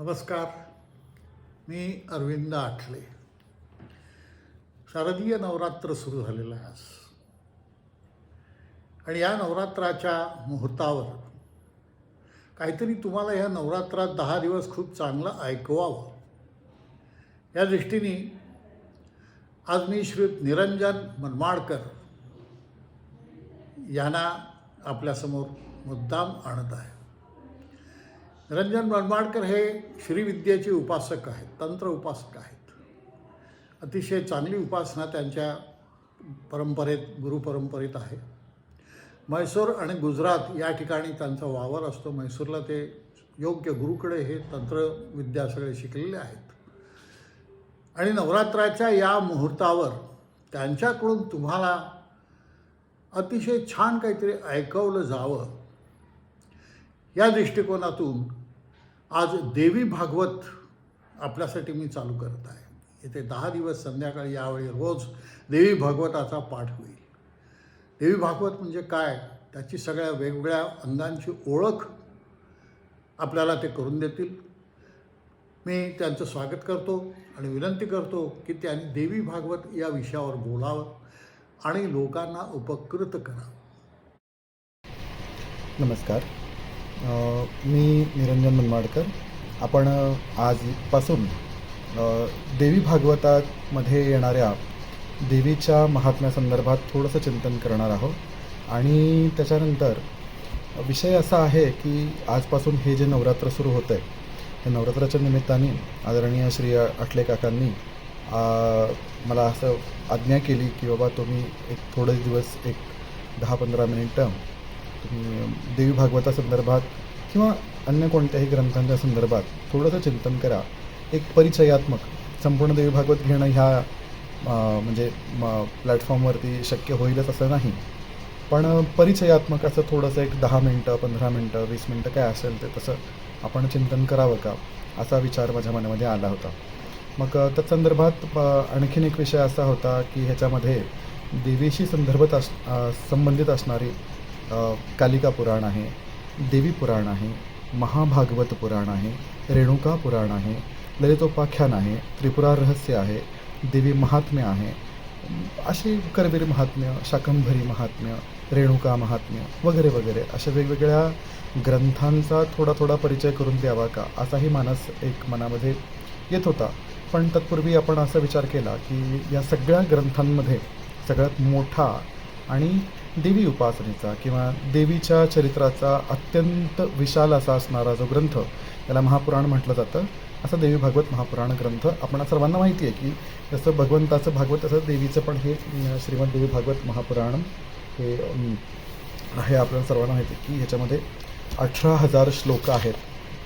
नमस्कार. मी अरविंद आठले. शारदीय नवरात्र सुरू झालेलं आहे आज. आणि या नवरात्राच्या मुहूर्तावर काहीतरी तुम्हाला ह्या नवरात्रात दहा दिवस खूप चांगलं ऐकवावं. या दृष्टीने आज मी श्री निरंजन मनमाडकर यांना आपल्यासमोर मुद्दाम आणत आहे. रंजन मनमाडकर हे श्रीविद्येचे उपासक आहेत तंत्र उपासक आहेत. अतिशय चांगली उपासना त्यांच्या परंपरेत गुरुपरंपरेत आहे. म्हैसूर आणि गुजरात या ठिकाणी त्यांचा वावर असतो. म्हैसूरला ते योग्य गुरुकडे हे तंत्रविद्या सगळे शिकलेले आहेत. आणि नवरात्राच्या या मुहूर्तावर त्यांच्याकडून तुम्हाला अतिशय छान काहीतरी ऐकवलं जावं या दृष्टिकोनातून आज देवी भागवत आपल्यासाठी मी चालू करत आहे. येथे दहा दिवस संध्याकाळी यावेळी रोज देवी भागवताचा पाठ होईल. देवी भागवत म्हणजे काय? त्याची सगळ्या वेगवेगळ्या अंगांची ओळख आपल्याला ते करून देतील. मी त्यांचं स्वागत करतो आणि विनंती करतो की त्यांनी देवी भागवत या विषयावर बोलावं आणि लोकांना उपकृत करावं. नमस्कार. मी निरंजन मनमाडकर. आपण आजपासून देवी भागवतामध्ये येणाऱ्या देवीच्या महात्म्यासंदर्भात थोडंसं चिंतन करणार आहोत. आणि त्याच्यानंतर विषय असा आहे की आजपासून हे जे नवरात्र सुरू होतं आहे त्या नवरात्राच्या निमित्ताने आदरणीय श्री आठले काकांनी मला असं आज्ञा केली की बाबा तुम्ही एक थोडे दिवस एक दहा पंधरा मिनिटं तुम्ही देवी भागवतासंदर्भात किंवा अन्य कोणत्याही ग्रंथांच्या संदर्भात थोडंसं चिंतन करा. एक परिचयात्मक संपूर्ण देवी भागवत घेणं ह्या म्हणजे म- प्लॅटफॉर्मवरती शक्य होईलच असं नाही. पण परिचयात्मक असं थोडंसं एक दहा मिनटं पंधरा मिनटं वीस मिनटं काय असेल ते तसं आपण चिंतन करावं का? असा विचार माझ्या मनामध्ये आला होता. मग त्या तत्संदर्भात आणखीन एक विषय असा होता की ह्याच्यामध्ये देवीशी संदर्भात अस संबंधित असणारी कालिका पुराण आहे देवी पुराण आहे महाभागवत पुराण आहे रेणुका पुराण आहे ललितोपाख्यान आहे त्रिपुरा रहस्य आहे देवी महात्म्य आहे अशी करवीर महात्म्य शाकंभरी महात्म्य रेणुका महात्म्य वगैरे वगैरे अशा वेगवेगळ्या ग्रंथांचा थोडा थोडा परिचय करून द्यावा का? असाही मानस एक मनामध्ये येत होता. पण तत्पूर्वी आपण असा विचार केला की या सगळ्या ग्रंथांमध्ये सगळ्यात मोठा आणि देवी उपासनेचा किंवा देवीच्या चरित्राचा अत्यंत विशाल असा असणारा जो ग्रंथ त्याला महापुराण म्हटलं जातं. असं देवी भागवत महापुराण ग्रंथ. आपण सर्वांना माहिती आहे की जसं भगवंताचं भागवत तसं देवीचं पण हे अं, श्रीमद देवी भागवत महापुराण हे आहे आपल्याला सर्वांना माहिती आहे की ह्याच्यामध्ये अठरा हजार श्लोक आहेत.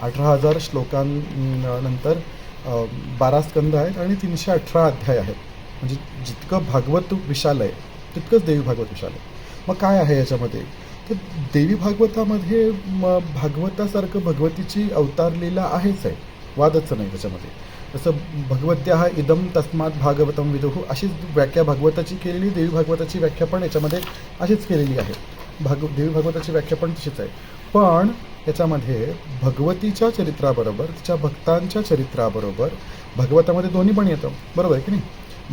अठरा हजार श्लोकांनंतर बारा स्कंद आहेत आणि तीनशे अठरा अध्याय आहेत. म्हणजे जितकं भागवत विशाल आहे तितकंच देवी भागवत विशाल आहे. मग काय आहे याच्यामध्ये? तर देवी भागवतामध्ये म भागवतासारखं भगवतीची अवतारलेला आहेच आहे. वादच नाही त्याच्यामध्ये. जसं भगवत्या हा इदम तस्मात भागवतम विदुहू अशीच व्याख्या भागवताची केलेली देवी भागवताची व्याख्या पण याच्यामध्ये अशीच केलेली आहे. भाग देवी भागवताची व्याख्या पण तशीच आहे. पण याच्यामध्ये भगवतीच्या चरित्राबरोबर तिच्या भक्तांच्या चरित्राबरोबर भगवतामध्ये दोन्ही पण येतं. बरोबर आहे की नाही?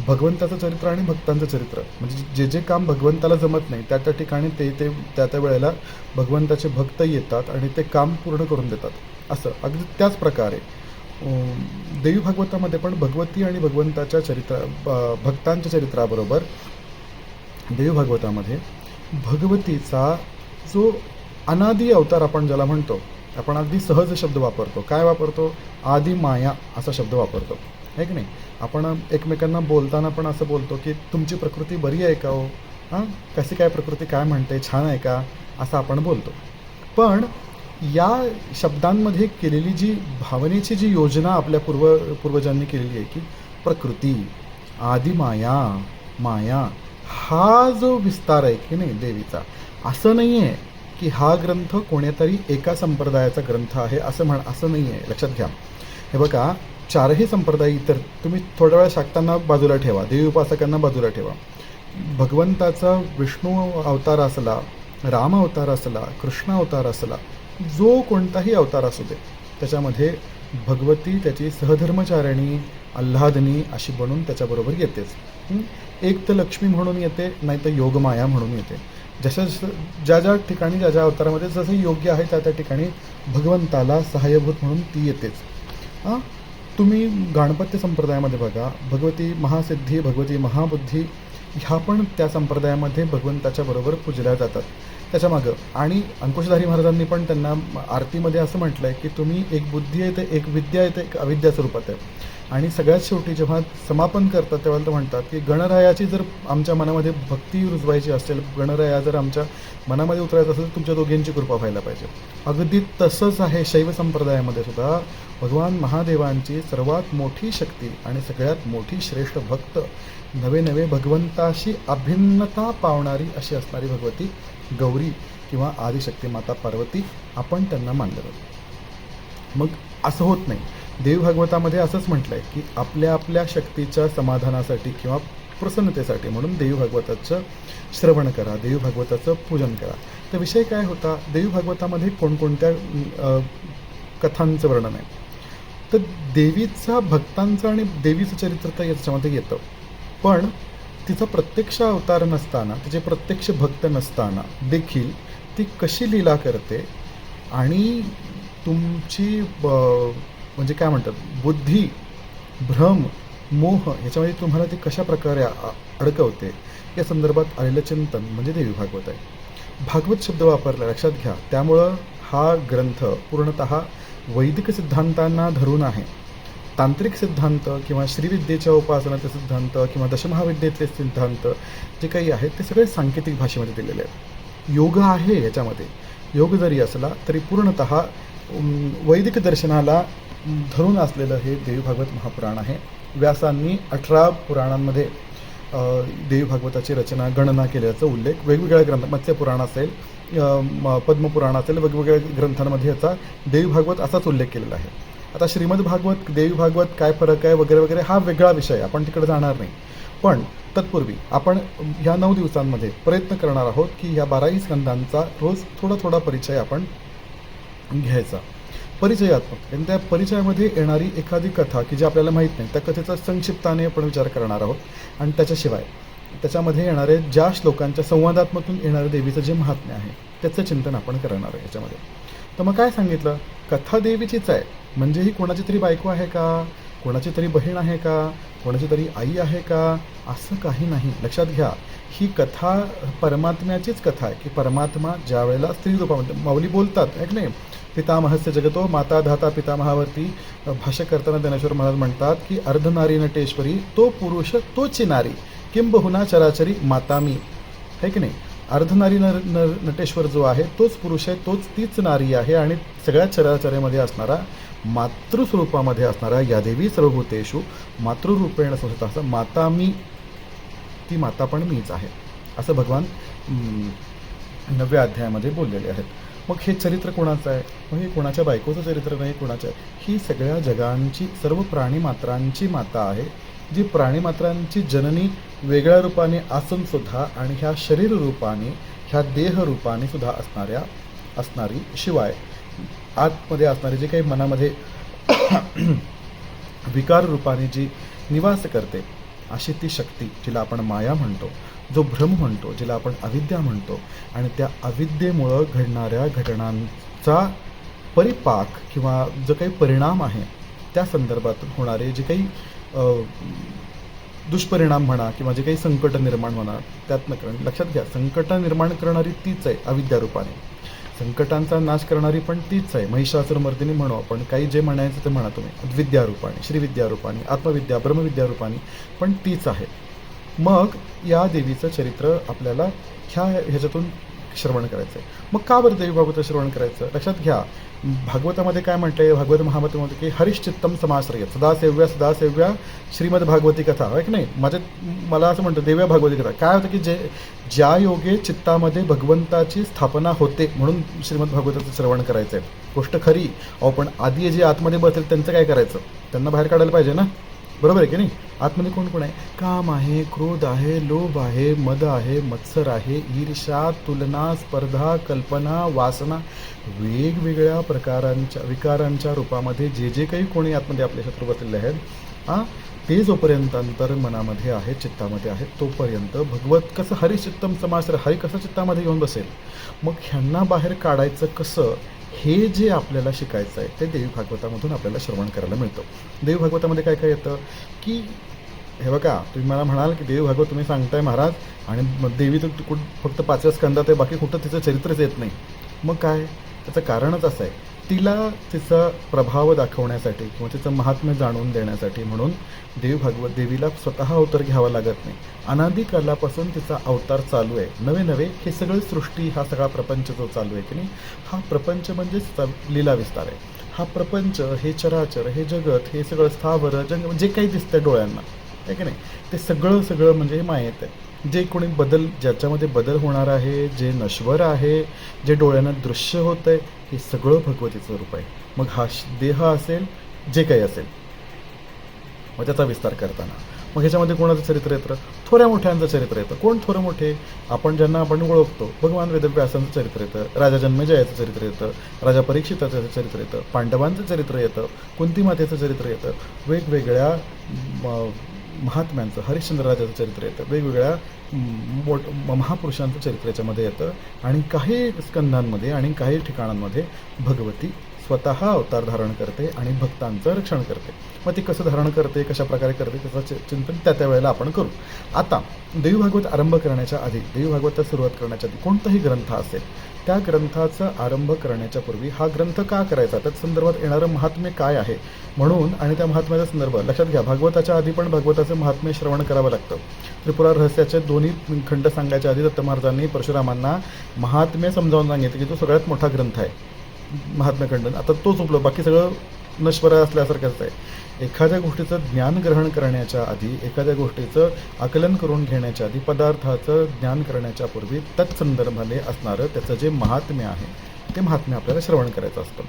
भगवंताचं चरित्र आणि भक्तांचं चरित्र. म्हणजे जे जे काम भगवंताला जमत नाही त्या त्या ठिकाणी ते ते त्या त्या वेळेला भगवंताचे भक्त येतात आणि ते काम पूर्ण करून देतात. असं. अगदी त्याच प्रकारे. देवी भागवतामध्ये पण भगवती आणि भगवंताच्या चरित्रा ब- भक्तांच्या चरित्राबरोबर देवी भागवतामध्ये भगवतीचा जो अनादी अवतार आपण ज्याला म्हणतो आपण अगदी सहज शब्द वापरतो. काय वापरतो? आदि माया असा शब्द वापरतो. आहे की नाही? आपण एकमेकांना बोलताना पण असं बोलतो की तुमची प्रकृती बरी आहे का हो? हां? कशी काय प्रकृती? काय म्हणते? छान आहे का? असं आपण बोलतो. पण या शब्दांमध्ये केलेली जी भावनेची जी योजना आपल्या पूर्व पूर्वजांनी केलेली आहे की प्रकृती आदिमाया माया हा जो विस्तार आहे की नाही देवीचा असं नाही आहे की हा ग्रंथ कोणीतरी एका संप्रदायाचा ग्रंथ आहे असं म्हण असं नाही आहे लक्षात घ्या. हे बघा चारही संप्रदाय इतर तुम्ही थोड्या वेळा शाक्तांना बाजूला ठेवा देवी उपासकांना बाजूला ठेवा. भगवंताचा विष्णू अवतार असला राम अवतार असला कृष्ण अवतार असला जो कोणताही अवतार असू दे त्याच्यामध्ये भगवती त्याची सहधर्मचारिणी आल्हादनी अशी बनून त्याच्याबरोबर येतेच. एक तर लक्ष्मी म्हणून येते नाही तर योगमाया म्हणून येते. जशा जसं ज्या ज्या ठिकाणी ज्या ज्या अवतारामध्ये जसं योग्य आहे त्या त्या ठिकाणी भगवंताला सहाय्यभूत म्हणून ती येतेच. हां? तुम्ही गणपत्य संप्रदायामध्ये बघा भगवती महासिद्धी भगवती महाबुद्धी ह्या पण त्या संप्रदायामध्ये भगवंताच्या बरोबर पूजल्या जातात. त्याच्यामागं आणि अंकुशधारी महाराजांनी पण त्यांना आरतीमध्ये असं म्हटलं आहे की तुम्ही एक बुद्धी आहे ते एक विद्या आहे ते एक अविद्या स्वरूपात आहे. आणि सगळ्यात शेवटी जेव्हा समापन करतात तेव्हा ते म्हणतात की गणरायाची जर आमच्या मनामध्ये भक्ती रुजवायची असेल गणराया जर आमच्या मनामध्ये उतरायचं असेल तर तुमच्या दोघींची कृपा व्हायला पाहिजे. अगदी तसंच आहे शैव संप्रदायामध्ये सुद्धा. भगवान महादेवांची सर्वात मोठी शक्ती आणि सगळ्यात मोठी श्रेष्ठ भक्त नवे नवे भगवंताशी अभिन्नता पावणारी अशी असणारी भगवती गौरी किंवा आदिशक्ती माता पार्वती आपण त्यांना मानलं जातो. मग असं होत नाही. देवभागवतामध्ये असंच म्हटलं आहे की आपल्या आपल्या शक्तीच्या समाधानासाठी किंवा प्रसन्नतेसाठी म्हणून देवीभागवताचं श्रवण करा देवी भागवताचं पूजन करा. तर विषय काय होता? देवी भागवतामध्ये कोणकोणत्या कथांचं वर्णन आहे? तर देवीचा भक्तांचं आणि देवीचं चरित्र तर याच्यामध्ये येतं. पण तिचा प्रत्यक्ष अवतार नसताना तिचे प्रत्यक्ष भक्त नसताना देखील ती कशी लीला करते आणि तुमची ब- म्हणजे काय म्हणतात? बुद्धी भ्रम मोह ह्याच्यामध्ये तुम्हाला ते कशा प्रकारे अडकवते? या संदर्भात आलेलं चिंतन म्हणजे देवी भागवत आहे. भागवत शब्द वापरला लक्षात घ्या. त्यामुळं हा ग्रंथ पूर्णतः वैदिक सिद्धांतांना धरून आहे. तांत्रिक सिद्धांत किंवा श्रीविद्येच्या उपासनाचे सिद्धांत किंवा दशमहाविद्येतले सिद्धांत जे काही आहेत ते सगळे सांकेतिक भाषेमध्ये दिलेले आहेत. योग आहे याच्यामध्ये. योग जरी असला तरी पूर्णतः वैदिक दर्शनाला धरून असलेलं हे देवी भागवत महापुराण आहे. व्यासांनी अठरा पुराणांमध्ये देवीभागवताची देवी भागवताची रचना गणना केल्याचा उल्लेख. वेगवेगळ्या ग्रंथ मत्स्यपुराण असेल म- पद्मपुराण असेल वेगवेगळ्या ग्रंथांमध्ये याचा देवी भागवत असाच उल्लेख केलेला आहे. आता श्रीमद भागवत देवी भागवत काय फरक आहे वगैरे वगैरे हा वेगळा विषय आपण तिकडे जाणार नाही. पण तत्पूर्वी आपण ह्या नऊ दिवसांमध्ये प्रयत्न करणार आहोत की ह्या बाराही स्कंदांचा रोज थोडा थोडा परिचय आपण घ्यायचा. परिचयात्मक. आणि त्या परिचयामध्ये येणारी एखादी कथा की जी आपल्याला माहीत नाही त्या कथेचा संक्षिप्ताने आपण विचार करणार आहोत. आणि त्याच्याशिवाय त्याच्यामध्ये येणारे ज्या श्लोकांच्या संवादात्मकून येणाऱ्या देवीचं जे महात्म्य आहे त्याचं चिंतन आपण करणार आहे याच्यामध्ये. तर मग काय सांगितलं? कथा देवीचीच आहे. म्हणजे ही कोणाची तरी बायको आहे का? कोणाची तरी बहीण आहे का? कोणाची तरी आई आहे का? असं काही नाही. लक्षात घ्या ही कथा परमात्म्याचीच कथा आहे की परमात्मा ज्या वेळेला स्त्री रूपामध्ये माऊली बोलतात एक नाही? पितामहस्य जगतो माता धाता पितामहावरती भाष्य करताना ज्ञानेश्वर महाराज म्हणतात की अर्धनारी नटेश्वरी तो पुरुष तोची नारी किंबहुना चराचरी माता मी है की नाही? अर्धनारी नर नर नटेश्वर जो आहे तोच पुरुष आहे तोच तीच नारी आहे आणि सगळ्या चराचरेमध्ये असणारा मातृस्वरूपामध्ये असणारा या देवी सर्वभूतेषु मातृरूपेण संस्थित असं माता मी ती माता पण मीच आहे. असं भगवान नव्या अध्यायामध्ये बोललेले आहेत. मग हे चरित्र कोणाचं आहे? मग हे कोणाच्या बायकोचं चरित्र नाही कोणाचं आहे? ही सगळ्या जगांची सर्व प्राणीमात्रांची माता आहे जी प्राणीमात्रांची जननी वेगळ्या रूपाने असून सुद्धा आणि ह्या शरीर रूपाने ह्या देह रूपाने सुद्धा असणाऱ्या असणारी शिवाय. आतमध्ये असणारी जे काही मनामध्ये विकार रूपाने जी निवास करते अशी ती शक्ती जिला आपण माया म्हणतो. जो भ्रम म्हणतो ज्याला आपण अविद्या म्हणतो आणि त्या अविद्येमुळं घडणाऱ्या घटनांचा परिपाक किंवा जो काही परिणाम आहे त्या संदर्भातून होणारे जे काही दुष्परिणाम म्हणा किंवा जे काही संकट निर्माण म्हणा त्यातनं करण. लक्षात घ्या संकट निर्माण करणारी तीच आहे अविद्या रूपाने. संकटांचा नाश करणारी पण तीच आहे. महिषासुरमर्दिनी म्हणू आपण काही जे म्हणायचं ते म्हणा तुम्ही. विद्या रूपाने श्रीविद्या रूपाने आत्मविद्या ब्रह्मविद्यारूपाने पण तीच आहे. मग या देवीचं चरित्र आपल्याला ह्या ह्याच्यातून श्रवण करायचं. आहे मग का बरं देवी भागवत श्रवण करायचं? लक्षात घ्या. भागवतामध्ये काय म्हणते भागवत महामतामध्ये की हरिश्चित्तम समाश्रय सदासेव्या सदासेव्या श्रीमद भागवती कथा आहे की नाही? माझ्या मला असं म्हणतं देव्या भागवती कथा. काय होतं की जे ज्या योगे चित्तामध्ये भगवंताची स्थापना होते म्हणून श्रीमद भागवताचं श्रवण करायचं आहे गोष्ट खरी. अहो पण आधी जे आतमध्ये बसेल त्यांचं काय करायचं? त्यांना बाहेर काढायला पाहिजे ना? बरोबर आहे की नाही? आतमध्ये कोण कोण आहे? काम आहे क्रोध आहे लोभ आहे मद आहे मत्सर आहे ईर्षा तुलना स्पर्धा कल्पना वासना वेगवेगळ्या प्रकारांच्या विकारांच्या रूपामध्ये जे जे काही कोणी आतमध्ये आपले शत्रू बसलेले आहेत हां ते जोपर्यंत अंतर मनामध्ये आहे चित्तामध्ये आहे तोपर्यंत भगवत कसं हरिचित्तम समाज हरी कसं चित्तामध्ये येऊन बसेल? मग ह्यांना बाहेर काढायचं कसं? हे जे आपल्याला शिकायचं आहे ते देवी भागवतामधून आपल्याला श्रवण करायला मिळतं. देवी भागवतामध्ये काय काय येतं? की हे बघा तुम्ही मला म्हणाल की देवी भागवत तुम्ही सांगताय महाराज आणि मग देवी तर कुठं फक्त पाचव्या स्कंदात आहे बाकी कुठं तिचं चरित्रच येत नाही. मग काय? त्याचं कारणच असं आहे. तिला तिचा प्रभाव दाखवण्यासाठी किंवा तिचं महात्म्य जाणून देण्यासाठी म्हणून देव भागवत देवीला स्वतः अवतार घ्यावा लागत नाही. अनादी कालापासून तिचा अवतार चालू आहे. नवे नवे हे सगळं सृष्टी हा सगळा प्रपंच जो चालू आहे की नाही हा प्रपंच म्हणजेच लीला विस्तार आहे. हा प्रपंच हे चराचर हे जगत हे सगळं स्थावर जंग जे काही दिसतंय डोळ्यांना आहे की नाही? ते सगळं सगळं म्हणजे हे मायेत आहे. जे कोणी बदल ज्याच्यामध्ये बदल होणार आहे जे नश्वर आहे जे डोळ्यांना दृश्य होतं आहे हे सगळं भगवतीचं रूप आहे. मग हा श- देह असेल जे काही असेल. मग त्याचा विस्तार करताना. मग ह्याच्यामध्ये कोणाचं चरित्र येतं? थोड्या मोठ्यांचं चरित्र येतं. कोण थोरं मोठे? आपण ज्यांना आपण ओळखतो. भगवान वेदव्यासांचं चरित्र येतं. राजा जन्मेजयाचं चरित्र येतं. राजा परीक्षिताचं चरित्र येतं. पांडवांचं चरित्र येतं. कुंती मातेचं चरित्र येतं. वेगवेगळ्या महात्म्यांचं हरिश्चंद्रराजाचं चरित्र येतं. वेगवेगळ्या मोठ म- महापुरुषांचं चरित्र याच्यामध्ये येतं. आणि काही स्कंधांमध्ये आणि काही ठिकाणांमध्ये भगवती स्वतः अवतार धारण करते आणि भक्तांचं रक्षण करते. मग ती कसं धारण करते कशा प्रकारे करते त्याचं चिंतन त्या त्या वेळेला आपण करू. आता देवीभागवत आरंभ करण्याच्या आधी देवी सुरुवात करण्याच्या आधी कोणताही ग्रंथ असेल त्या ग्रंथाचा आरंभ करण्याच्या पूर्वी हा ग्रंथ का करायचा? त्या संदर्भात येणारं महात्म्य काय आहे? म्हणून आणि त्या महात्म्याचा संदर्भ. लक्षात घ्या भागवताच्या आधी पण भागवताचं महात्म्य श्रवण करावं लागतं. त्रिपुरा रहस्याचे दोन्ही खंड सांगायच्या आधी दत्त महाराजांनी परशुरामांना महात्म्य समजावून सांगितलं की तो सगळ्यात मोठा ग्रंथ आहे. महात्म्य खंड आता तोच उपलब्ध. बाकी सगळं नश्वर असल्यासारखंच आहे. एखाद्या गोष्टीचं ज्ञान ग्रहण करण्याच्या आधी एखाद्या गोष्टीचं आकलन करून घेण्याच्या आधी पदार्थाचं ज्ञान करण्याच्या पूर्वी तत्संदर्भाने असणारं त्याचं जे महात्म्य आहे ते महात्म्य आपल्याला श्रवण करायचं असतं.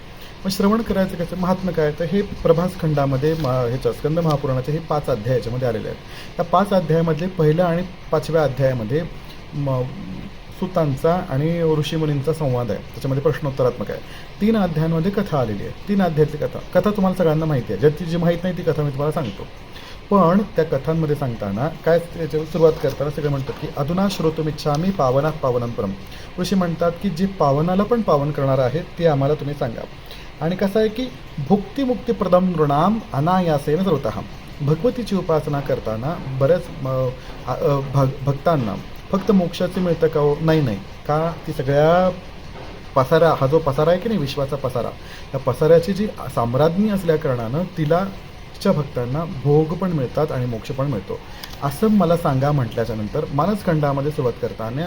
मग श्रवण करायचं कसं? महात्म्य काय? तर हे प्रभास खंडामध्ये मा ह्याच्या स्कंद महापुराणाचे हे पाच अध्याय याच्यामध्ये आलेले आहेत. त्या पाच अध्यायामधले पहिल्या आणि पाचव्या अध्यायामध्ये म सुतांचा आणि ऋषीमुनींचा संवाद आहे. त्याच्यामध्ये प्रश्नोत्तरात्मक आहे. तीन अध्यायांमध्ये कथा आलेली आहे. तीन अध्यायातली कथा. कथा तुम्हाला सगळ्यांना माहिती आहे. ज्याची जी माहीत नाही ती कथा मी तुम्हाला सांगतो. पण त्या कथांमध्ये सांगताना काय त्याच्यावर सुरुवात करताना सगळे म्हणतात की अधुना श्रोतुमिच्छामी पावना पावनं परम ऋषी म्हणतात की जे पावनाला पण पावन करणार आहे ते आम्हाला तुम्ही सांगा. आणि कसं आहे की भुक्तिमुक्तीप्रदम नृणाम अनायासेन सर्वत. भगवतीची उपासना करताना बऱ्याच म, भग भक्तांना फक्त मोक्षाचं मिळतं का हो? नाही नाही. का ती सगळ्या पसारा हा जो पसारा आहे की नाही विश्वाचा पसारा या पसाऱ्याची जी साम्राज्ञी असल्याकारणानं तिला तिच्या भक्तांना भोग पण मिळतात आणि मोक्ष पण मिळतो. असं मला सांगा म्हटल्याच्या नंतर मानसखंडामध्ये सुरुवात करताना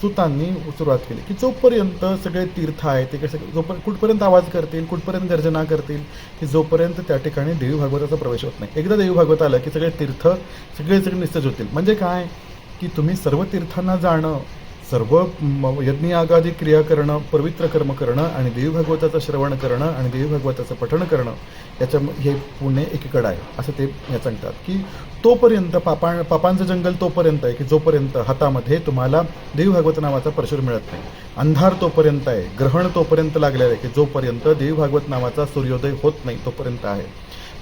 सुतांनी सुरुवात केली की जोपर्यंत सगळे तीर्थ आहे ते सगळे जोपर्यंत कुठपर्यंत आवाज करतील कुठपर्यंत गर्जना करतील की जोपर्यंत त्या ठिकाणी देवी भागवताचा प्रवेश होत नाही. एकदा देवी भागवत आलं की सगळे तीर्थ सगळे सगळे निस्तेज होतील म्हणजे काय? की तुम्ही सर्व तीर्थांना जाणं सर्व यज्ञयागादी क्रिया करणं पवित्र कर्म करणं आणि देवी भागवताचं श्रवण करणं आणि देवी भागवताचं पठण करणं याच्या हे पुणे एकीकडं आहे. असं ते या सांगतात की तोपर्यंत पापा पापांचं जंगल तोपर्यंत आहे की जोपर्यंत हातामध्ये तुम्हाला देवी भागवत नावाचा परशुर मिळत नाही. अंधार तोपर्यंत आहे ग्रहण तोपर्यंत लागलेलं आहे की जोपर्यंत देवी भागवत नावाचा सूर्योदय होत नाही तोपर्यंत आहे.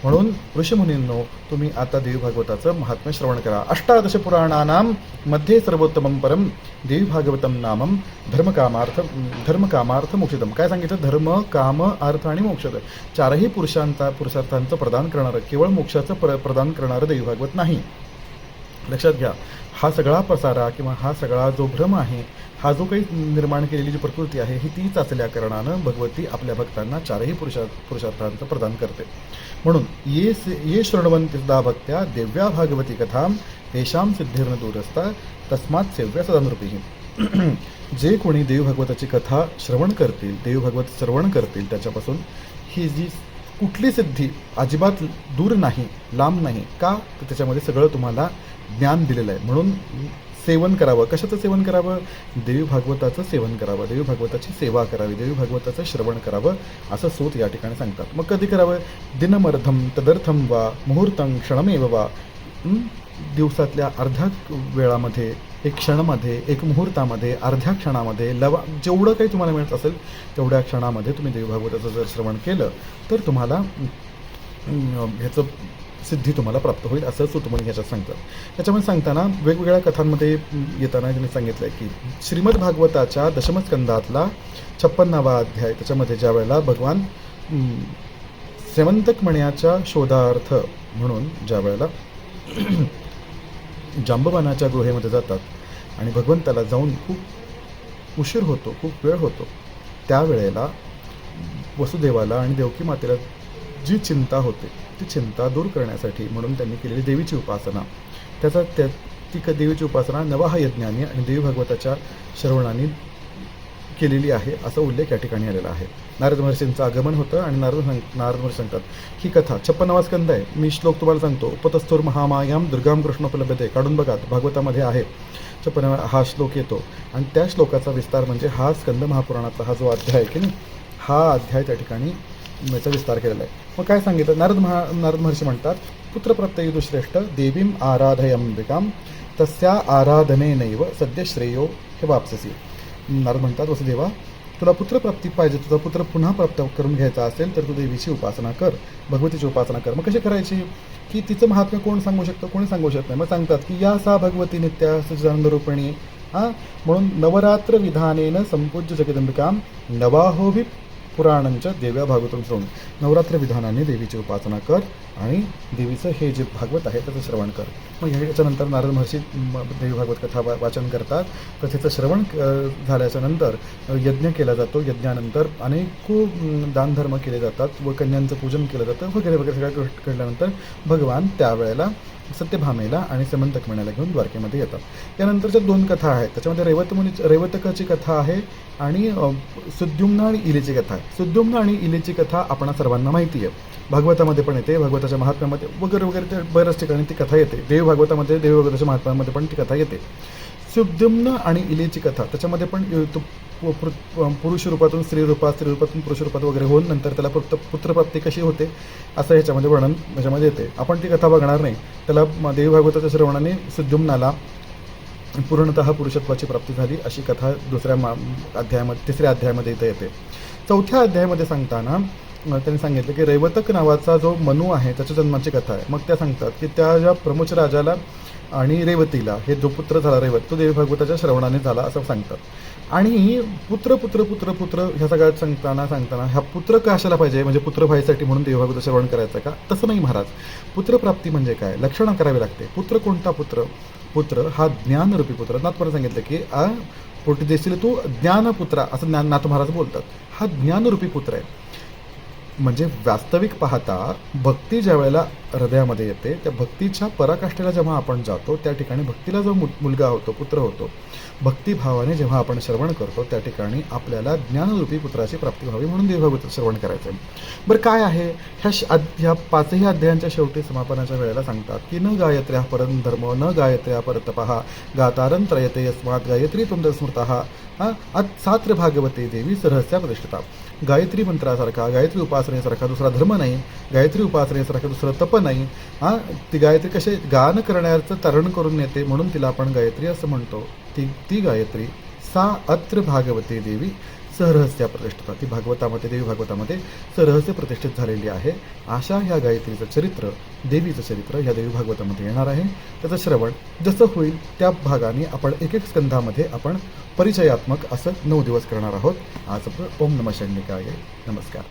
म्हणून ऋषीमुनींनो तुम्ही आता देवीभागवताचं महात्म्य श्रवण करा. अष्टादश पुराणानां मध्ये सर्वोत्तमं परम देवीभागवतम नामम धर्मकामार्थ धर्मकामार्थ मोक्षदम काय सांगितलं? धर्म काम अर्थ आणि मोक्षद चारही पुरुषांचा पुरुषार्थांचं प्रदान करणारं केवळ मोक्षाचं प्र प्रदान करणारं देवीभागवत नाही. लक्षात घ्या हा सगळा पसारा किंवा हा सगळा जो भ्रम आहे हा जो काही निर्माण केलेली जी प्रकृती आहे ही तीच असल्या कारणानं भगवती आपल्या भक्तांना चारही पुरुषा पुरुषार्थांचं प्रदान करते. म्हणून ये से- ये शृण्वन्ति भक्त्या देव्या भागवती कथा तेषां दूर दूरस्ता तस्मात सेव्या सदा जे कोणी देवभगवताची कथा श्रवण करतील देवभागवत श्रवण करतील त्याच्यापासून ही जी कुठली सिद्धी अजिबात दूर नाही लांब नाही का तर त्याच्यामध्ये सगळं तुम्हाला ज्ञान दिलेलं आहे. म्हणून सेवन करावं. कशाचं सेवन करावं? देवी भागवताचं सेवन करावं. देवी भागवताची सेवा करावी. देवी भागवताचं श्रवण करावं असं सूत या ठिकाणी सांगतात. मग कधी करावं? दिनमर्धम तदर्थम वा मुहूर्तं क्षणमेव वा. दिवसातल्या अर्ध्या वेळामध्ये एक क्षणामध्ये एक मुहूर्तामध्ये अर्ध्या क्षणामध्ये लवा जेवढं काही तुम्हाला मिळत असेल तेवढ्या क्षणामध्ये तुम्ही देवी भागवताचं जर श्रवण केलं तर तुम्हाला ह्याचं सिद्धी तुम्हाला प्राप्त होईल असं सुतमुनी ह्याच्यात सांगतात. याच्यामध्ये सांगताना वेगवेगळ्या कथांमध्ये येताना त्यांनी सांगितलं आहे की श्रीमद भागवताच्या दशमस्कंदातला छप्पन्नावा अध्याय त्याच्यामध्ये ज्या वेळेला भगवान सेवंतकमण्याच्या मण्याच्या शोधार्थ म्हणून ज्या वेळेला जांबवानाच्या गुहेमध्ये जातात आणि भगवंताला जाऊन खूप उशीर होतो खूप वेळ होतो त्यावेळेला वसुदेवाला आणि देवकी मातेला जी चिंता होते ती चिंता दूर करण्यासाठी म्हणून त्यांनी केलेली देवीची उपासना. त्याचा त्या ती क देवीची उपासना नवाह यज्ञाने आणि देवी भागवताच्या श्रवणाने केलेली आहे असा उल्लेख या ठिकाणी आलेला आहे. नारद महर्षींचं आगमन होतं आणि नारद नारद महर्षी सांगतात ही कथा छप्पन्नावा स्कंद आहे. मी श्लोक तुम्हाला सांगतो. उपतस्थोर महामायाम दुर्गाम कृष्णोपलब्धते काढून बघा भागवतामध्ये आहे. छप्पन्नावा हा श्लोक येतो. आणि त्या श्लोकाचा विस्तार म्हणजे हा स्कंद महापुराणाचा हा जो अध्याय आहे की नाही? हा अध्याय त्या ठिकाणी याचा विस्तार केलेला आहे. मग काय सांगितलं? नारद महा नारद महर्षी म्हणतात पुत्रप्रत्ययुदु श्रेष्ठ देवीम आराधयंबिकाम तस्या आराधनेनैव सद्य श्रेयो हे वापससी. नारद म्हणतात वसुदेवा तुला पुत्रप्राप्ती पाहिजे तुझा पुत्र पुन्हा प्राप्त करून घ्यायचा असेल तर तू देवीची उपासना कर भगवतीची उपासना कर. मग कशी करायची? की तिचं महात्म्य कोण सांगू शकतं? कोणी सांगू शकत नाही. मग सांगतात की या सा भगवती नित्या सचिदानंदरूपिणी हां म्हणून नवरात्र विधानेनं संपूज्य जगदंबिकाम नवाहोभी पुराणांच्या देव्या भागवतम श्रवण नवरात्र विधानाने देवीची उपासना कर आणि देवीचं हे जे भागवत आहे त्याचं श्रवण कर. मग याच्यानंतर नारद महर्षी देवी भागवत कथा वाचन करतात. तर त्याचं श्रवण झाल्याच्यानंतर यज्ञ केला जातो. यज्ञानंतर अनेक खूप दानधर्म केले जातात व कन्यांचं पूजन केलं जातं वगैरे वगैरे सगळ्या गोष्टी घडल्यानंतर भगवान त्यावेळेला सत्यभामेला आणि समंतक म्हणायला घेऊन द्वारकेमध्ये येतात. यानंतरच्या दोन कथा आहेत. त्याच्यामध्ये रेवतमुनी रेवतकाची कथा आहे आणि सुद्युम्न आणि इलेची कथा आहे. सुद्युम्न आणि इलेची कथा आपणा सर्वांना माहिती आहे. भागवतामध्ये पण येते भागवताच्या महात्म्यामध्ये वगैरे वगैरे ते बऱ्याच ठिकाणी ती कथा येते. देव भागवतामध्ये देव भागवताच्या महात्म्यामध्ये पण ती कथा येते. सुद्युम्न आणि इलेची कथा त्याच्यामध्ये पण पु- पुरुष रूपातून स्त्री रूपात स्त्री रूपातून पुरुष रूपात वगैरे होऊन नंतर त्याला पुत्र पुत्रप्राप्ती कशी होते असं ह्याच्यामध्ये वर्णन ह्याच्यामध्ये येते. आपण ती कथा बघणार नाही. त्याला म- देवी भागवताच्या श्रवणाने सुद्युम्नाला पूर्णतः पुरुषत्वाची प्राप्ती झाली अशी कथा दुसऱ्या मा अध्यायामध्ये तिसऱ्या अध्यायामध्ये इथं येते. चौथ्या अध्यायामध्ये सांगताना त्यांनी सांगितलं की रैवतक नावाचा जो मनू आहे त्याच्या जन्माची कथा आहे. मग त्या सांगतात की त्या ज्या प्रमुच राजाला आणि रेवतीला हे जो पुत्र झाला रेवत तो देवी भागवताच्या श्रवणाने झाला असं सांगतात. आणि पुत्र पुत्र पुत्र पुत्र ह्या सगळ्यात सांगताना सांगताना ह्या पुत्र कशाला पाहिजे? म्हणजे पुत्र व्हायसाठी म्हणून देवभागवत श्रवण करायचं का? तसं नाही महाराज. पुत्रप्राप्ती म्हणजे काय? लक्षणं करावी लागते. पुत्र कोणता पुत्र? पुत्र हा ज्ञानरूपी पुत्र. नाथपणे सांगितलं की आ पोटी देशील तू? ज्ञानपुत्रा असं ज्ञान नाथ महाराज बोलतात. हा ज्ञानरूपी पुत्र आहे. म्हणजे वास्तविक पाहता भक्ती ज्या वेळेला हृदयामध्ये येते त्या भक्तीच्या पराकाष्ठेला जेव्हा आपण जातो त्या ठिकाणी भक्तीला जो मु मुलगा होतो पुत्र होतो भक्तिभावाने जेव्हा आपण श्रवण करतो त्या ठिकाणी आपल्याला ज्ञानरूपी पुत्राची प्राप्ती व्हावी म्हणून देवभागवत श्रवण करायचं आहे बरं काय आहे? ह्या श ह्या पाचही अध्यायांच्या शेवटी समापनाच्या वेळेला सांगतात की न गायत्र्या परम धर्म न गायत्र्या परतपहा गातारं त्रयते यस्मात गायत्री तुमद स्मृता हा सात्र भागवते देवी रहस्या प्रतिष्ठता. गायत्री मंत्रासारखा गायत्री उपासनेसारखा दुसरा धर्म नाही गायत्री उपासनेसारखा दुसरं तप नाही. हां ती गायत्री कसे गान करण्याचं तरण करून येते म्हणून तिला आपण गायत्री असं म्हणतो. ती ती गायत्री सा अत्र भागवते देवी सहरहस्या प्रतिष्ठिता. ती भागवतामध्ये देवी भागवतामध्ये सहरहस्य प्रतिष्ठित झालेली आहे. अशा ह्या गायत्रीचं चरित्र देवीचं चरित्र ह्या देवी भागवतामध्ये येणार आहे. त्याचं श्रवण जसं होईल त्या भागाने आपण एक एक स्कंधामध्ये आपण परिचयात्मक असं नऊ दिवस करणार आहोत. आज ओम नम शंडिकाय नमस्कार.